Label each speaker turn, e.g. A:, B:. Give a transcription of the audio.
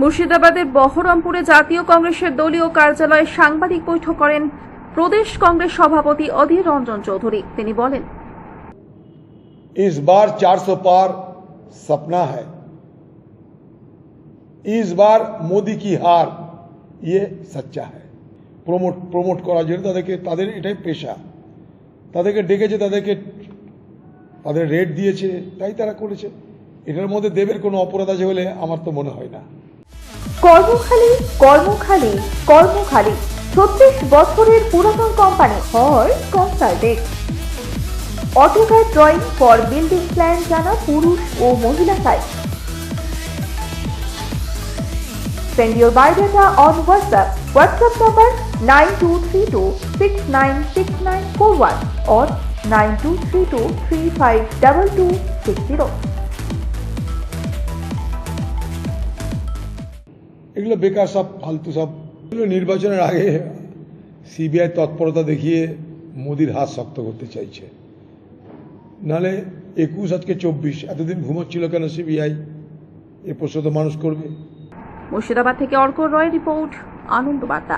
A: মুর্শিদাবাদের বহরমপুরে জাতীয় কংগ্রেসের দলীয় কার্যালয়ে সাংবাদিক বৈঠক করেন প্রদেশ কংগ্রেস সভাপতি অধীর রঞ্জন চৌধুরী তিনি বলেন
B: इस बार 400 पार सपना है इस बार মোদি কি হার ইয়ে সচ্চা है প্রমোট প্রমোট করার জন্য তাদেরকে তাদের এটাই পেশা তাদেরকে ডেকেছে তাদেরকে তাদের রেট দিয়েছে তাই তারা করেছে এটার মধ্যে দেবের কোনো অপরাধ আছে বলে আমার তো মনে হয় না
C: কর্মখালী কর্মখালী কর্মখালী ছত্রিশ বছরের পুরাতন কোম্পানি হয় consultant AutoCAD drawing for building plan জানা পুরুষ ও মহিলা site Send your biodata on WhatsApp. WhatsApp number 9232696941 or 9232352260.
B: এগুলো বেকার সব, ফালতু সব। এগুলো নির্বাচনের আগে সিবিআই তৎপরতা দেখিয়ে মোদির হাত শক্ত করতে চাইছে। নালে একুশ, আজকে চব্বিশ, এতদিন ঘুমোচ্ছিল কেন সিবিআই? এ প্রশ্ন মানুষ করবে।
A: মুর্শিদাবাদ থেকে অর্ক রয় রিপোর্ট আনন্দ বার্তা